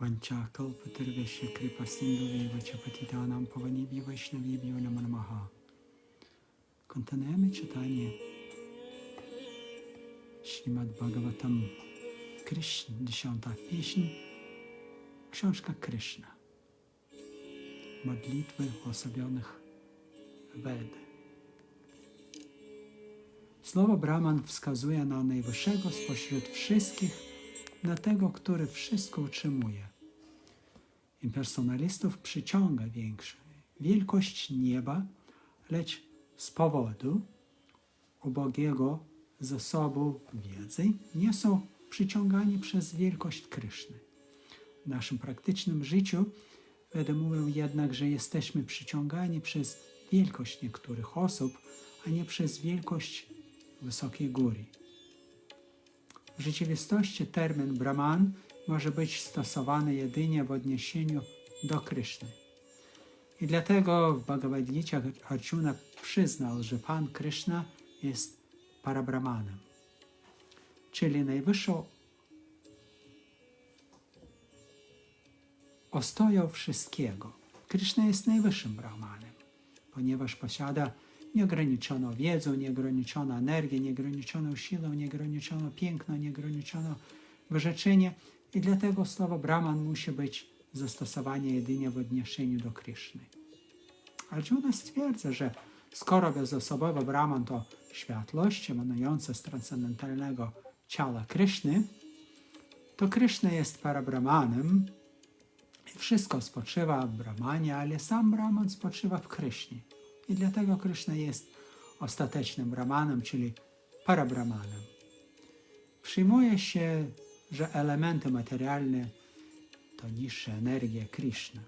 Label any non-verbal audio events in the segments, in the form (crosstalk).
Vanchakalpatarvesha kripasindhuveva chapatitanam pavanibi vaishnavibhyo namo namaha. Kontynuujemy czytanie Śrimad Bhagavatam Krishna, dziesiąta pieśń, książka Krishna. Modlitwy osobionych Ved. Słowo Brahman wskazuje na najwyższego spośród wszystkich, na tego, który wszystko utrzymuje. Impersonalistów przyciąga większa wielkość nieba, lecz z powodu ubogiego zasobu wiedzy nie są przyciągani przez wielkość Kryszny. W naszym praktycznym życiu mówią jednak, że jesteśmy przyciągani przez wielkość niektórych osób, a nie przez wielkość wysokiej góry. W rzeczywistości termin Brahman może być stosowany jedynie w odniesieniu do Kryszny. I dlatego w Bhagavad Gita Arjuna przyznał, że Pan Krishna jest parabrahmanem, czyli najwyższą ostoją wszystkiego. Krishna jest najwyższym brahmanem, ponieważ posiada nieograniczoną wiedzę, nieograniczoną energię, nieograniczoną siłę, nieograniczoną piękno, nieograniczoną wyrzeczenie i dlatego słowo Brahman musi być zastosowane jedynie w odniesieniu do Kryszny. Arjuna stwierdza, że skoro bezosobowy Brahman to światłość emanująca z transcendentalnego ciała Kryszny, to Kryszna jest parabrahmanem i wszystko spoczywa w Brahmanie, ale sam Brahman spoczywa w Krysznie. I dlatego Kryszna jest ostatecznym Brahmanem, czyli parabrahmanem. Przyjmuje się, że elementy materialne to niższe energie Krishna,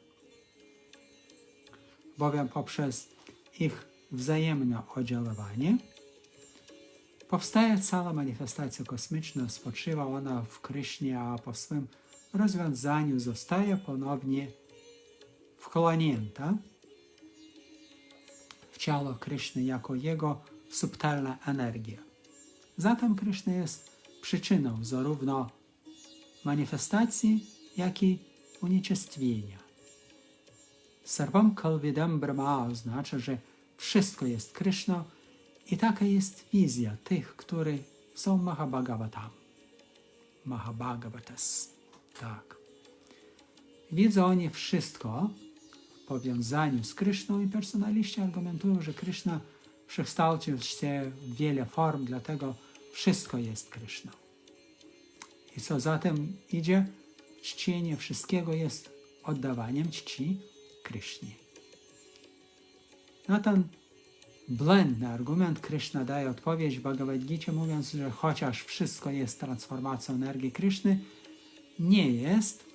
bowiem poprzez ich wzajemne oddziaływanie powstaje cała manifestacja kosmiczna, spoczywa ona w Krysznie, a po swym rozwiązaniu zostaje ponownie wchłonięta ciało Kryszny jako jego subtelna energia. Zatem Kryszna jest przyczyną zarówno manifestacji, jak i unicestwienia. Sarvam Kalvidam Brahma oznacza, że wszystko jest Kryszna i taka jest wizja tych, którzy są Mahabhagavatam. Mahabhagavatas. Tak. Widzą oni wszystko powiązaniu z Kryszną i personaliści argumentują, że Kryszna przekształcił się w wiele form, dlatego wszystko jest Kryszną. I co za tym idzie? Czcienie wszystkiego jest oddawaniem czci Krysznie. Na ten błędny argument Kryszna daje odpowiedź w Bhagavad Gita, mówiąc, że chociaż wszystko jest transformacją energii Kryszny, nie jest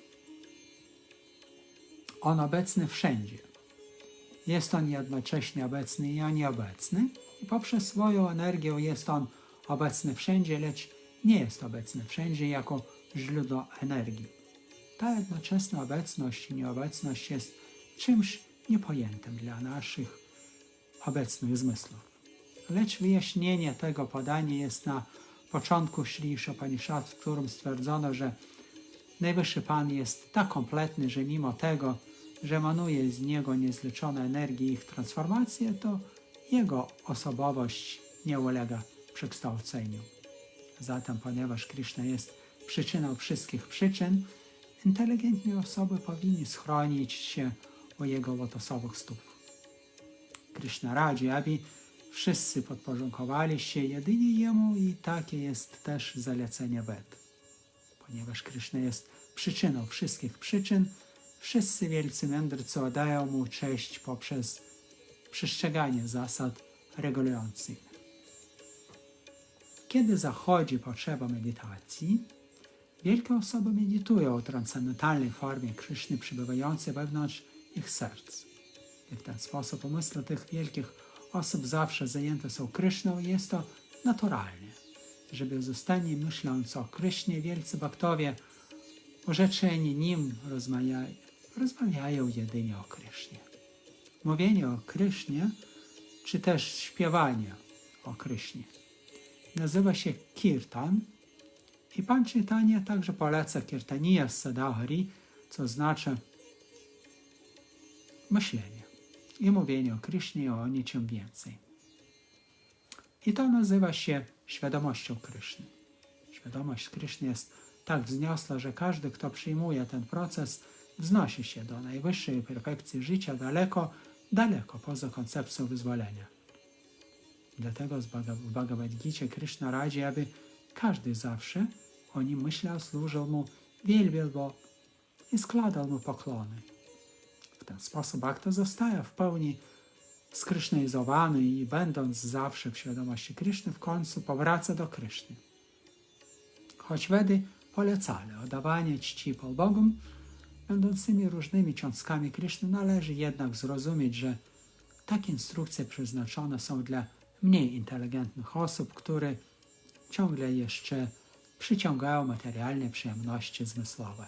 on obecny wszędzie. Jest on jednocześnie obecny i nieobecny i poprzez swoją energię jest on obecny wszędzie, lecz nie jest obecny wszędzie jako źródło energii. Ta jednoczesna obecność i nieobecność jest czymś niepojętym dla naszych obecnych zmysłów. Lecz wyjaśnienie tego podania jest na początku Sri Upanishad, w którym stwierdzono, że Najwyższy Pan jest tak kompletny, że mimo tego, że emanuje z Niego niezliczona energia ich transformacja, to Jego osobowość nie ulega przekształceniu. Zatem, ponieważ Krishna jest przyczyną wszystkich przyczyn, inteligentne osoby powinny schronić się u Jego lotosowych stóp. Krishna radzi, aby wszyscy podporządkowali się jedynie Jemu i takie jest też zalecenie Ved. Ponieważ Krishna jest przyczyną wszystkich przyczyn, wszyscy wielcy mędrcy oddają Mu cześć poprzez przestrzeganie zasad regulujących. Kiedy zachodzi potrzeba medytacji, wielkie osoby medytują o transcendentalnej formie Kryszny przybywającej wewnątrz ich serc. I w ten sposób umysły tych wielkich osób zawsze zajęte są Kryszną i jest to naturalne, że bezustannie myśląc o Krysznie wielcy baktowie orzeczeni nim rozmawiają, rozmawiają jedynie o Krysznie. Mówienie o Krysznie, czy też śpiewanie o Krysznie nazywa się kirtan i Pan Czytania także poleca kirtaniya sadahari, co znaczy myślenie i mówienie o Krysznie i o niczym więcej. I to nazywa się świadomością Kryszny. Świadomość Kryszny jest tak wzniosła, że każdy, kto przyjmuje ten proces, wznosi się do najwyższej perfekcji życia daleko, daleko poza koncepcją wyzwolenia. Dlatego w Bhagavad Gita Krishna radzi, aby każdy zawsze o nim myślał, służył mu, wielbił go i składał mu poklony. W ten sposób akta zostaje w pełni skrysznyzowany i będąc zawsze w świadomości Kryszny, w końcu powraca do Kryszny. Choć Wedy polecali oddawanie czci Polbogom, będącymi różnymi cząstkami Kryszny, należy jednak zrozumieć, że takie instrukcje przeznaczone są dla mniej inteligentnych osób, które ciągle jeszcze przyciągają materialne przyjemności zmysłowe.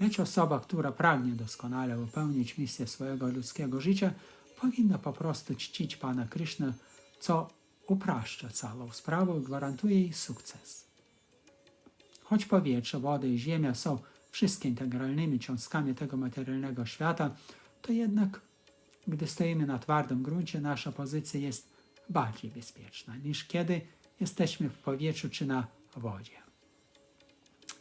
Lecz osoba, która pragnie doskonale wypełnić misję swojego ludzkiego życia, powinna po prostu czcić Pana Krishna, co upraszcza całą sprawę i gwarantuje jej sukces. Choć powietrze, woda i ziemia są wszystkie integralnymi cząstkami tego materialnego świata, to jednak, gdy stoimy na twardym gruncie, nasza pozycja jest bardziej bezpieczna niż kiedy jesteśmy w powietrzu czy na wodzie.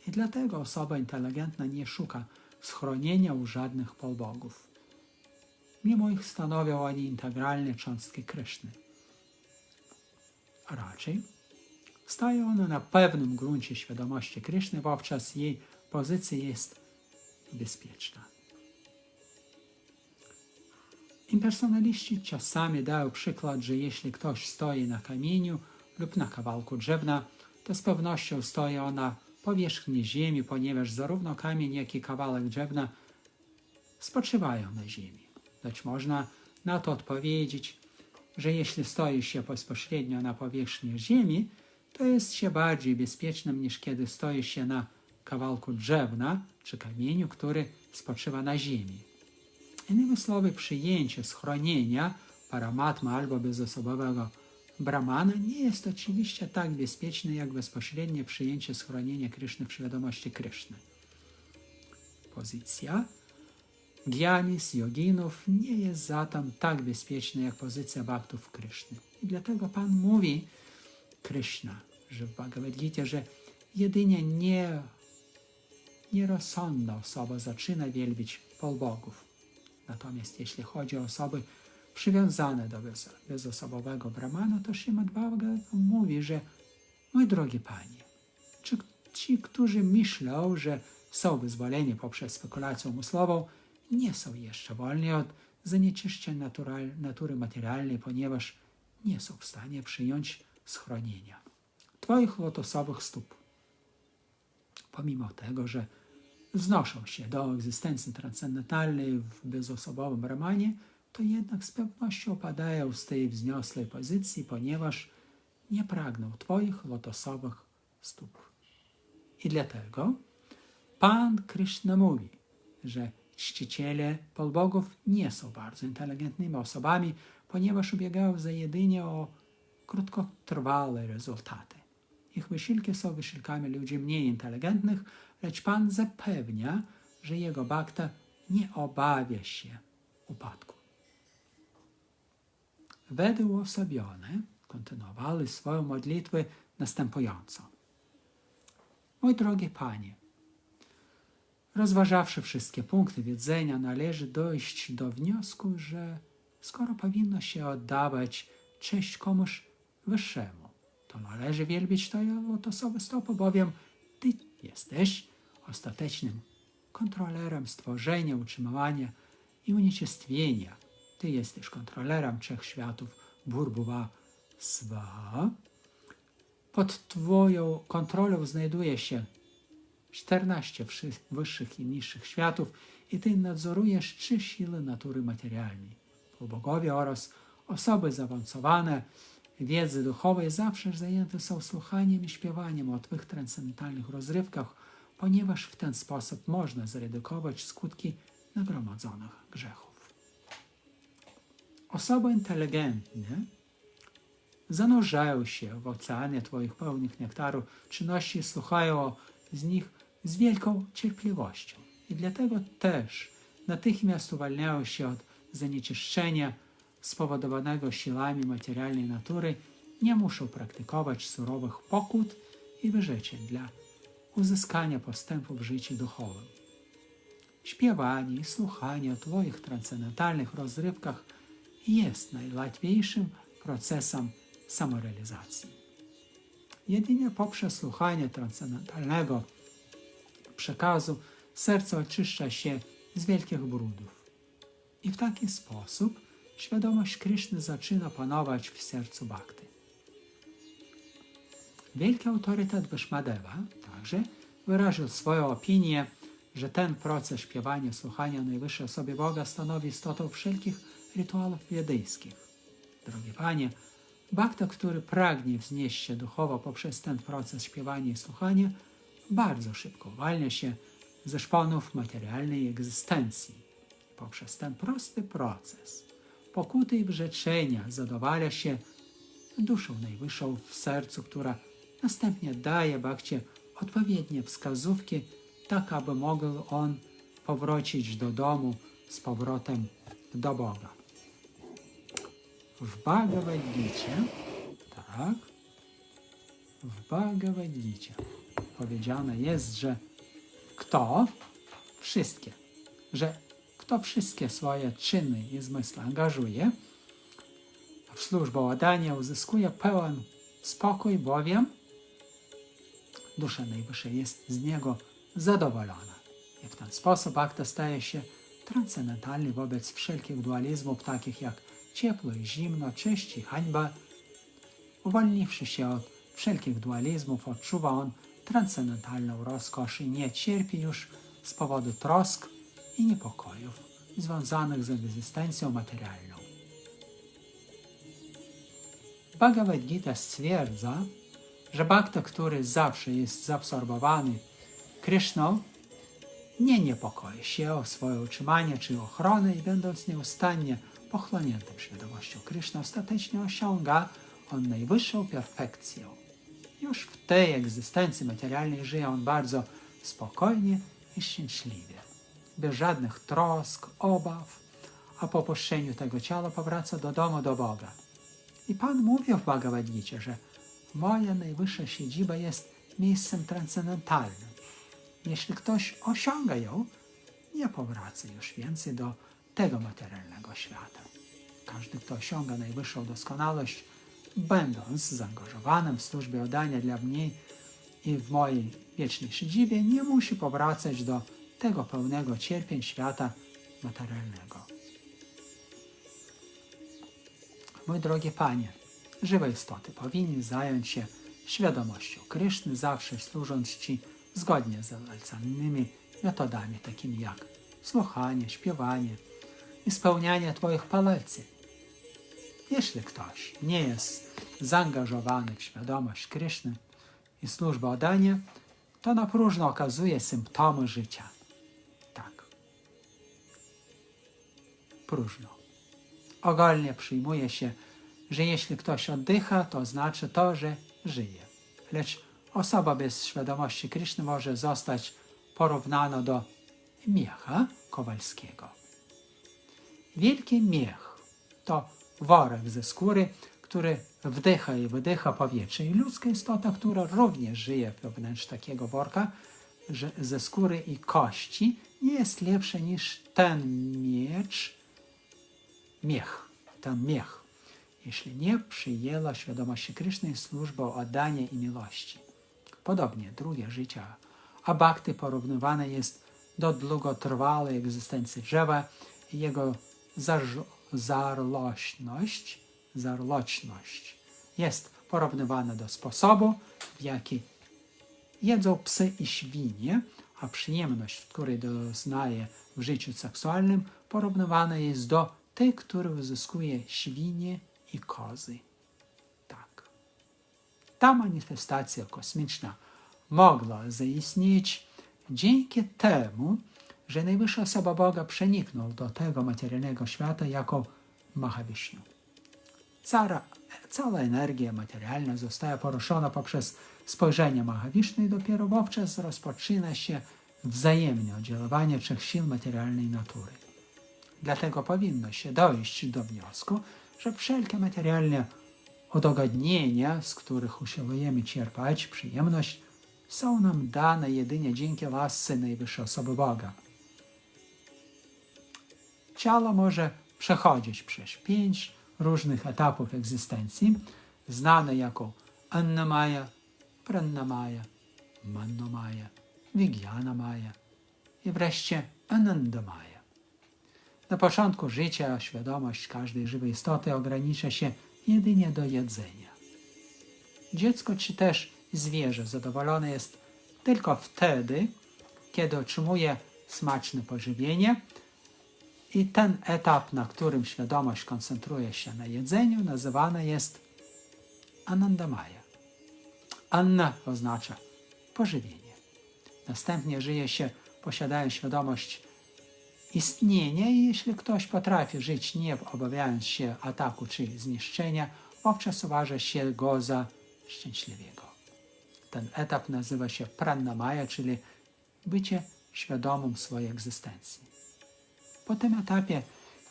I dlatego osoba inteligentna nie szuka schronienia u żadnych polbogów. Mimo ich stanowią oni integralne cząstki Kryszny. A raczej staje ona na pewnym gruncie świadomości Kryszny, wówczas jej pozycja jest bezpieczna. Impersonaliści czasami dają przykład, że jeśli ktoś stoi na kamieniu lub na kawałku drewna, to z pewnością stoi on na powierzchni ziemi, ponieważ zarówno kamień, jak i kawałek drewna spoczywają na ziemi. Lecz można na to odpowiedzieć, że jeśli stoi się bezpośrednio na powierzchni ziemi, to jest się bardziej bezpiecznym niż kiedy stoi się na kawałku drewna czy kamieniu, który spoczywa na ziemi. Innymi słowy, przyjęcie schronienia paramatma albo bezosobowego brahmana nie jest oczywiście tak bezpieczne jak bezpośrednie przyjęcie schronienia Kryszny w świadomości Kryszny. Pozycja Gyanis, joginów nie jest zatem tak bezpieczna jak pozycja baktów Kryszny. I dlatego Pan mówi Kryszna, że w Bhagavad Gita, że jedynie nie, nierozsądna osoba zaczyna wielbić polbogów. Natomiast jeśli chodzi o osoby przywiązane do bez, bezosobowego brahmana, to Srimad Bhagavatam mówi, że mój drogi Panie, czy ci, którzy myślą, że są wyzwoleni poprzez spekulację umysłową, nie są jeszcze wolni od zanieczyszczeń natury materialnej, ponieważ nie są w stanie przyjąć schronienia Twoich lotosowych stóp. Pomimo tego, że wznoszą się do egzystencji transcendentalnej w bezosobowym Brahmanie, to jednak z pewnością opadają z tej wzniosłej pozycji, ponieważ nie pragną Twoich lotosowych stóp. I dlatego Pan Krishna mówi, że czciciele polbogów nie są bardzo inteligentnymi osobami, ponieważ ubiegają za jedynie o krótkotrwałe rezultaty. Ich wysiłki są wysiłkami ludzi mniej inteligentnych, lecz Pan zapewnia, że jego bakta nie obawia się upadku. Wedy uosobione kontynuowali swoją modlitwę następująco. Mój drogi Panie, rozważawszy wszystkie punkty widzenia, należy dojść do wniosku, że skoro powinno się oddawać cześć komuś wyższemu, to należy wielbić to lotosowe stopy, bowiem Ty jesteś ostatecznym kontrolerem stworzenia, utrzymywania i unicestwienia. Ty jesteś kontrolerem trzech światów Burbuwa Swa. Pod Twoją kontrolą znajduje się 14 wszy- wyższych i niższych światów i Ty nadzorujesz trzy siły natury materialnej. Bogowie oraz osoby zaawansowane wiedzy duchowej zawsze zajęte są słuchaniem i śpiewaniem o Twych transcendentalnych rozrywkach, ponieważ w ten sposób można zredukować skutki nagromadzonych grzechów. Osoby inteligentne zanurzają się w oceanie Twoich pełnych nektaru czynności słuchają z nich z wielką cierpliwością. I dlatego też natychmiast uwalniają się od zanieczyszczenia spowodowanego siłami materialnej natury, nie muszą praktykować surowych pokut i wyrzeczeń dla uzyskania postępu w życiu duchowym. Śpiewanie i słuchanie o Twoich transcendentalnych rozrywkach jest najłatwiejszym procesem samorealizacji. Jedynie poprzez słuchanie transcendentalnego przekazu serce oczyszcza się z wielkich brudów. I w taki sposób świadomość Kryszny zaczyna panować w sercu Bhakty. Wielki autorytet Wyszmadeva także wyraził swoją opinię, że ten proces śpiewania, słuchania Najwyższej Osobie Boga stanowi istotą wszelkich rytuałów wiedyjskich. Drogie Panie, Bhakta, który pragnie wznieść się duchowo poprzez ten proces śpiewania i słuchania, bardzo szybko uwalnia się ze szponów materialnej egzystencji. Poprzez ten prosty proces pokuty i wyrzeczenia zadowala się duszą najwyższą w sercu, która następnie daje Bhakcie odpowiednie wskazówki, tak aby mógł on powrócić do domu z powrotem do Boga. W Bhagavad Gita, tak, w Bhagavad Gita powiedziane jest, że kto wszystkie, że kto wszystkie swoje czyny i zmysły angażuje w służbę ładania, uzyskuje pełen spokój, bowiem dusza najwyższa jest z niego zadowolona. I w ten sposób akta staje się transcendentalny wobec wszelkich dualizmów, takich jak ciepło i zimno, cześć i hańba. Uwolniwszy się od wszelkich dualizmów, odczuwa on transcendentalną rozkosz i nie cierpi już z powodu trosk i niepokojów związanych z egzystencją materialną. Bhagavad Gita stwierdza, że bhakta, który zawsze jest zaabsorbowany Kryszną, nie niepokoi się o swoje utrzymanie czy ochronę i będąc nieustannie pochłoniętym świadomością Kryszny, ostatecznie osiąga on najwyższą perfekcję. Już w tej egzystencji materialnej żyje on bardzo spokojnie i szczęśliwie, bez żadnych trosk, obaw, a po opuszczeniu tego ciała powraca do domu, do Boga. I Pan mówił w Bhagavad Gita, że moja najwyższa siedziba jest miejscem transcendentalnym. Jeśli ktoś osiąga ją, nie powraca już więcej do tego materialnego świata. Każdy, kto osiąga najwyższą doskonałość, będąc zaangażowanym w służbę oddania dla mnie i w mojej wiecznej siedzibie, nie musi powracać do tego pełnego cierpień świata materialnego. Mój drogi Panie, żywe istoty powinny zająć się świadomością Kryszny, zawsze służąc Ci zgodnie z zalecanymi metodami, takimi jak słuchanie, śpiewanie i spełnianie Twoich poleceń. Jeśli ktoś nie jest zaangażowany w świadomość Kryszny i służbę oddania, to na próżno okazuje symptomy życia. Tak. Próżno. Ogólnie przyjmuje się, że jeśli ktoś oddycha, to znaczy to, że żyje. Lecz osoba bez świadomości Kryszny może zostać porównana do miecha kowalskiego. Wielki miech to worek ze skóry, który wdycha i wydycha powietrze. I ludzka istota, która również żyje wewnątrz takiego worka że ze skóry i kości, nie jest lepsza niż ten miecz, miech, ten miech, jeśli nie przyjęła świadomości Kryszny i służbę oddania i miłości. Podobnie drugie życie Abakty porównywane jest do długotrwałej egzystencji drzewa i jego zarlośność, jest porównywana do sposobu, w jaki jedzą psy i świnie, a przyjemność, której doznaje w życiu seksualnym, porównywana jest do tej, którą uzyskuje świnie i kozy. Tak. Ta manifestacja kosmiczna mogła zaistnieć dzięki temu, że najwyższa osoba Boga przeniknął do tego materialnego świata jako Mahavishnu. Cała, cała energia materialna zostaje poruszona poprzez spojrzenie Mahawisznu i dopiero wówczas rozpoczyna się wzajemne oddziaływanie trzech sił materialnej natury. Dlatego powinno się dojść do wniosku, że wszelkie materialne udogodnienia, z których usiłujemy czerpać przyjemność, są nam dane jedynie dzięki łasce Najwyższej Osoby Boga. Ciało może przechodzić przez pięć różnych etapów egzystencji, znane jako Annamaya, Prannamaya, Mannomaya, Vijnanamaya i wreszcie Anandamaya. Na początku życia świadomość każdej żywej istoty ogranicza się jedynie do jedzenia. Dziecko czy też zwierzę zadowolone jest tylko wtedy, kiedy otrzymuje smaczne pożywienie i ten etap, na którym świadomość koncentruje się na jedzeniu, nazywany jest Anandamaya. Anna oznacza pożywienie. Następnie żyje się posiadając świadomość istnienia i jeśli ktoś potrafi żyć nie obawiając się ataku czy zniszczenia, wówczas uważa się go za szczęśliwego. Ten etap nazywa się prannamaya, czyli bycie świadomym swojej egzystencji. Po tym etapie,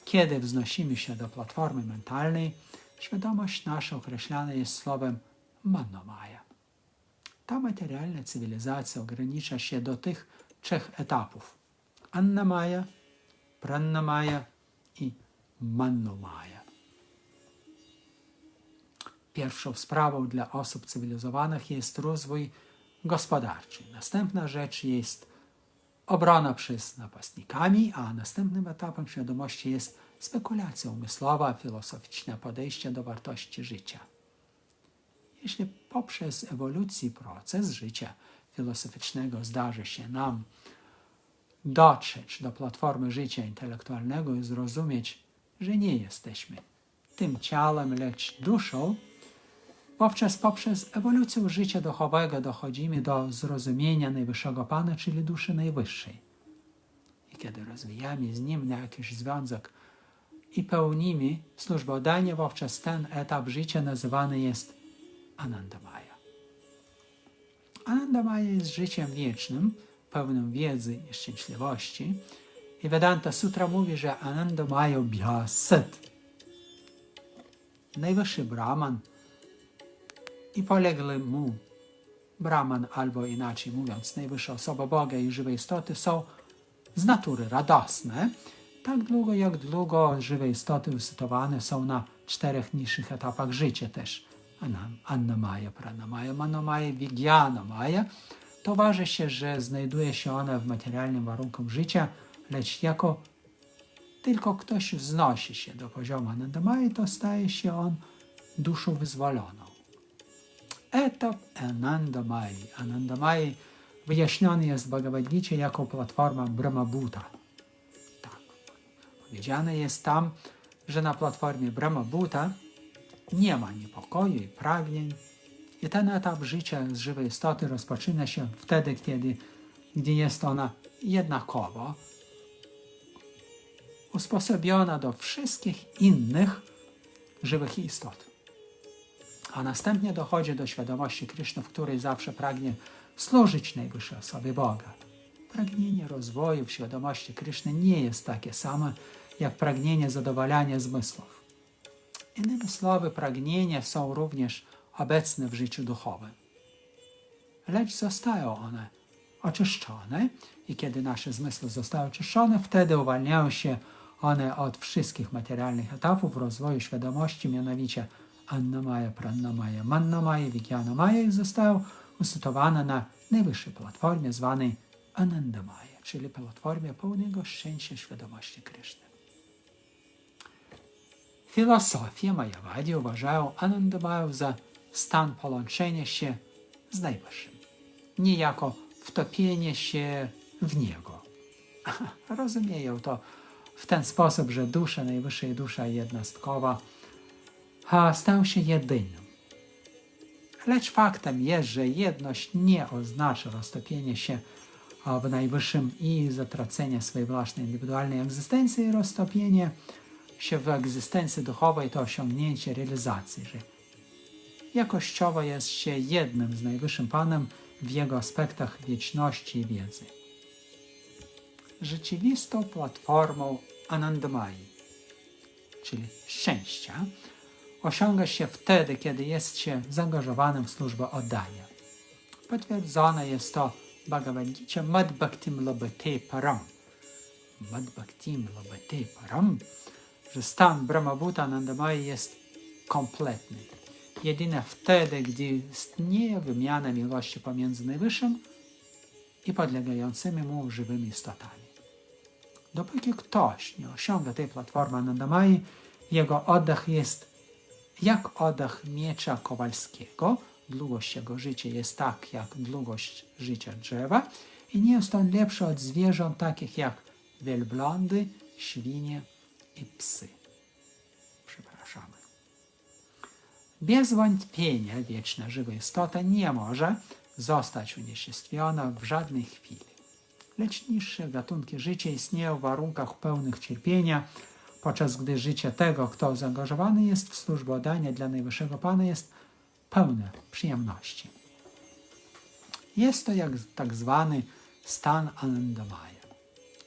kiedy wznosimy się do platformy mentalnej, świadomość nasza określana jest słowem manomaya. Ta materialna cywilizacja ogranicza się do tych trzech etapów. Annamaya, Prannamaya i Mannomaya. Pierwszą sprawą dla osób cywilizowanych jest rozwój gospodarczy. Następna rzecz jest obrona przez napastnikami, a następnym etapem świadomości jest spekulacja umysłowa, filozoficzne podejście do wartości życia. Jeśli poprzez ewolucji proces życia filozoficznego zdarzy się nam dotrzeć do platformy życia intelektualnego i zrozumieć, że nie jesteśmy tym ciałem, lecz duszą, wówczas poprzez ewolucję życia duchowego dochodzimy do zrozumienia Najwyższego Pana, czyli duszy Najwyższej. I kiedy rozwijamy z Nim na jakiś związek i pełnimy służbę oddania, wówczas ten etap życia nazywany jest Anandamaya. Anandamaya jest życiem wiecznym, pełnym wiedzy i szczęśliwości. I Vedanta Sutra mówi, że Anandamaya Bhyasat. Najwyższy Brahman i poległy mu Brahman, albo inaczej mówiąc, najwyższa osoba Boga i żywej istoty są z natury radosne, tak długo jak długo żywe istoty usytuowane są na czterech niższych etapach życia też. Annamaya, Pranamaya, Manomaya, Vijnanamaya. Towarzyszy, że znajduje się ona w materialnym warunku życia, lecz jako tylko ktoś wznosi się do poziomu Anandamaya, to staje się on duszą wyzwoloną. Etap Anandamai. Anandamai wyjaśniony jest w Bhagavad Gita jako platforma Brahmabhuta. Tak. Powiedziane jest tam, że na platformie Brahmabhuta nie ma niepokoju i pragnień. I ten etap życia z żywej istoty rozpoczyna się wtedy, kiedy, gdy jest ona jednakowo usposobiona do wszystkich innych żywych istot. A następnie dochodzi do świadomości Kryszny, w której zawsze pragnie służyć najwyższej osobie Boga. Pragnienie rozwoju w świadomości Kryszny nie jest takie samo jak pragnienie zadowalania zmysłów. Innymi słowy, pragnienia są również obecne w życiu duchowym. Lecz zostają one oczyszczone i kiedy nasze zmysły zostały oczyszczone, wtedy uwalniają się one od wszystkich materialnych etapów rozwoju świadomości, mianowicie Annamaya, Prannamaya, Mannamaya, Vijnanamaya i zostają usytuowane na najwyższej platformie zwanej Anandamaya, czyli platformie pełnego szczęścia świadomości Kryszny. Filozofie Majawadi uważają Anandamaya za stan połączenia się z Najwyższym, niejako wtopienie się w Niego. (laughs) Rozumieją to w ten sposób, że dusza Najwyższej, dusza jednostkowa stał się jedynym. Lecz faktem jest, że jedność nie oznacza roztopienie się w Najwyższym i zatracenie swojej własnej indywidualnej egzystencji, roztopienie się w egzystencji duchowej to osiągnięcie realizacji, że jakościowo jest się jednym z Najwyższym Panem w Jego aspektach wieczności i wiedzy. Rzeczywistą platformą Anandamai, czyli szczęścia, osiąga się wtedy, kiedy jest się zaangażowanym w służbę oddania. Potwierdzone jest to Bhagavad Gita Mad Bhaktim Param. Mad Bhaktim Param, że stan Brahmabhuta Anandamai jest kompletny. Jedynie wtedy, gdy istnieje wymiana miłości pomiędzy Najwyższym i podlegającymi mu żywymi istotami. Dopóki ktoś nie osiąga tej platformy Anandamai, jego oddech jest jak oddech miecza kowalskiego. Długość jego życia jest tak, jak długość życia drzewa i nie jest on lepszy od zwierząt takich jak wielbłądy, świnie i psy. Bez wątpienia wieczna żywa istota nie może zostać unicestwiona w żadnej chwili. Lecz niższe gatunki życia istnieją w warunkach pełnych cierpienia, podczas gdy życie tego, kto zaangażowany jest w służbę oddania dla Najwyższego Pana, jest pełne przyjemności. Jest to jak tak zwany stan Anandamaya.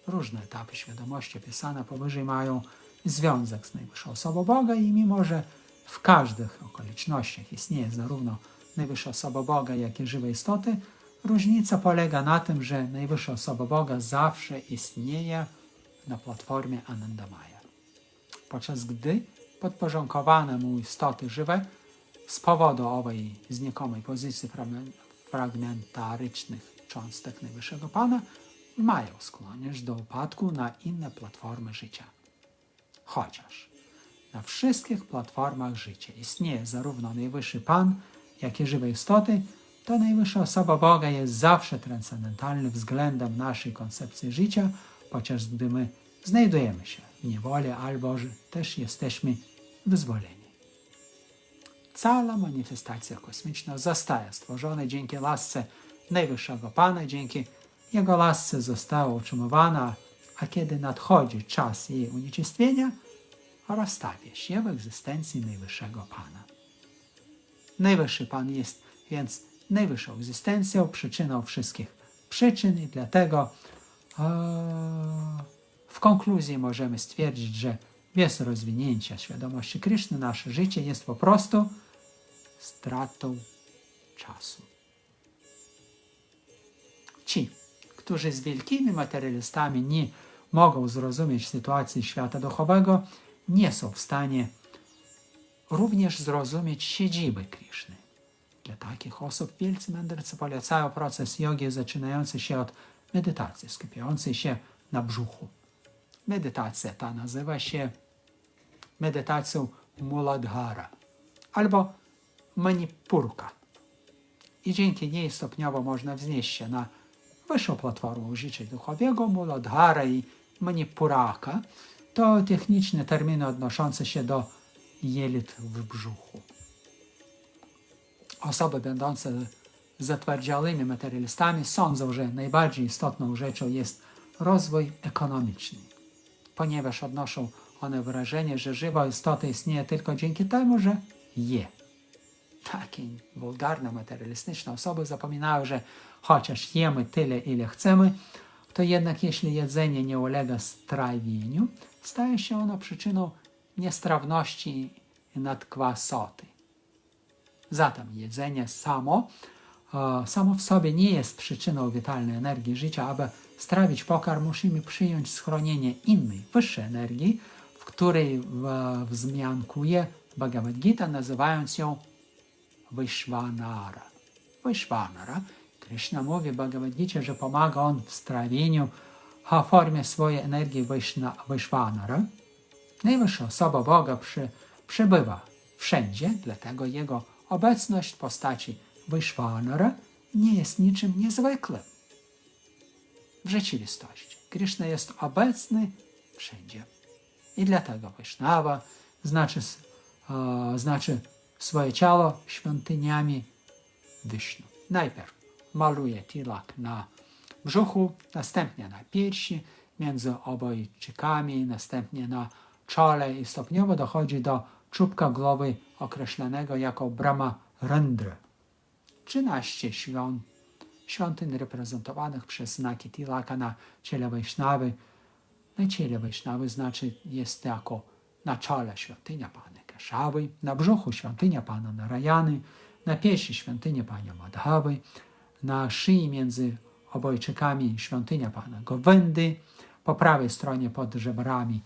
Różne etapy świadomości opisane powyżej mają związek z Najwyższą Osobą Boga i mimo, że w każdych okolicznościach istnieje zarówno Najwyższa Osoba Boga, jak i żywe istoty, różnica polega na tym, że Najwyższa Osoba Boga zawsze istnieje na platformie Anandamaya. Podczas gdy podporządkowane mu istoty żywe z powodu owej znikomej pozycji fragmen- fragmentarycznych cząstek Najwyższego Pana mają skłonność do upadku na inne platformy życia. Chociaż na wszystkich platformach życia istnieje zarówno Najwyższy Pan, jak i żywe istoty, to Najwyższa Osoba Boga jest zawsze transcendentalny względem naszej koncepcji życia, podczas gdy my znajdujemy się w niewoli albo że też jesteśmy wyzwoleni. Cała manifestacja kosmiczna zostaje stworzona dzięki lasce Najwyższego Pana, dzięki Jego lasce została utrzymywana, a kiedy nadchodzi czas jej unicestwienia, rozstawia się w egzystencji Najwyższego Pana. Najwyższy Pan jest więc najwyższą egzystencją, przyczyną wszystkich przyczyn i dlatego e, w konkluzji możemy stwierdzić, że bez rozwinięcia świadomości Kryszny nasze życie jest po prostu stratą czasu. Ci, którzy z wielkimi materialistami nie mogą zrozumieć sytuacji świata duchowego, nie są w stanie również zrozumieć siedziby Kriszny. Dla takich osób wielcy mędrcy polecają proces jogi zaczynający się od medytacji, skupiającej się na brzuchu. Medytacja ta nazywa się medytacją Muladhara albo Manipurka. I dzięki niej stopniowo można wznieść się na wyższą platformę życia duchowego Muladhara i Manipuraka. To techniczne terminy odnoszące się do jelit w brzuchu. Osoby będące zatwardziałymi materialistami sądzą, że najbardziej istotną rzeczą jest rozwój ekonomiczny, ponieważ odnoszą one wrażenie, że żywa istota istnieje tylko dzięki temu, że je. Takie wulgarne, materialistyczne osoby zapominają, że chociaż jemy tyle, ile chcemy, to jednak jeśli jedzenie nie ulega strawieniu, staje się ono przyczyną niestrawności nadkwasoty. Zatem jedzenie samo, e, samo w sobie nie jest przyczyną witalnej energii życia. Aby strawić pokarm, musimy przyjąć schronienie innej, wyższej energii, w której wzmiankuje Bhagavad Gita, nazywając ją Vishvanara. Vishvanara. Krishna mówi w Bhagavad Gita, że pomaga on w strawieniu w formie swojej energii Vishvanara. Najwyższa osoba Boga przy, przybywa wszędzie, dlatego jego obecność w postaci Vishvanara nie jest niczym niezwykłym. W rzeczywistości Krishna jest obecny wszędzie. I dlatego Vaishnava znaczy, e, znaczy swoje ciało świątyniami Wisznu. Najpierw maluje tilak na brzuchu, następnie na piersi, między obojczykami, następnie na czole i stopniowo dochodzi do czubka głowy określanego jako Brahma Randra. 13 świąt, świątyń reprezentowanych przez znaki Tilaka na ciele Wajsznawy. Na ciele Wajsznawy znaczy jest jako na czole świątynia Pana Keszawy, na brzuchu świątynia Pana Narayany, na piersi świątynia Pana Madhawy, na szyi między obojczykami świątynia Pana Gowendy, po prawej stronie pod żebrami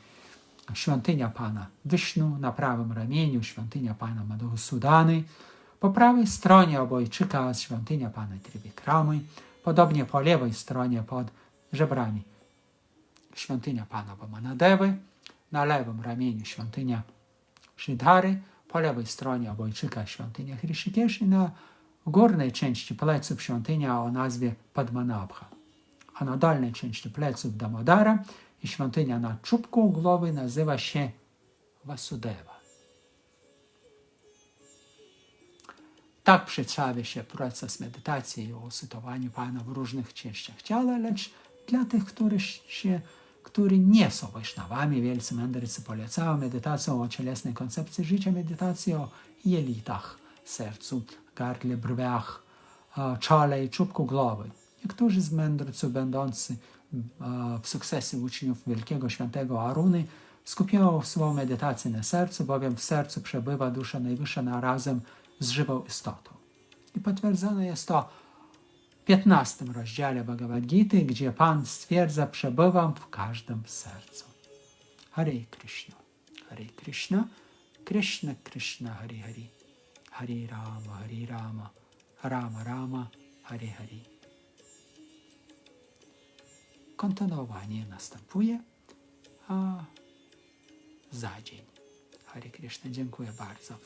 świątynia Pana Wysznu, na prawym ramieniu świątynia Pana Madhusudany, po prawej stronie obojczyka świątynia Pana Trivikramy, podobnie po lewej stronie pod żebrami świątynia Pana Vamanadewy, na lewym ramieniu świątynia Shridhary, po lewej stronie obojczyka świątynia Hrishikesh i na górnej części pleców świątynia o nazwie Padmanabha, a na dolnej części pleców Damodara i świątynia na czubku głowy nazywa się Vasudeva. Tak przedstawia się proces medytacji o sytuowaniu Pana w różnych częściach ciała, lecz dla tych, którzy, się, nie są Wajsznawami, wielcy mędrcy polecają medytację o cielesnej koncepcji życia, medytację o jelitach, sercu, gardle, brwiach, e, czole i czubku głowy. Niektórzy z mędrców będący e, w sukcesji uczniów Wielkiego Świętego Aruny skupiają swoją medytację na sercu, bowiem w sercu przebywa dusza najwyższa na razem z żywą istotą. I potwierdzone jest to w 15 rozdziale Bhagavad Gita, gdzie Pan stwierdza, przebywam w każdym sercu. Hare Krishna, Hare Krishna, Krishna Krishna, Hare Hare, Hare Rama, Hare Rama, Rama Rama, Hare Hare. Kontynuowanie następuje a za dzień. Hare Krishna, dziękuję bardzo.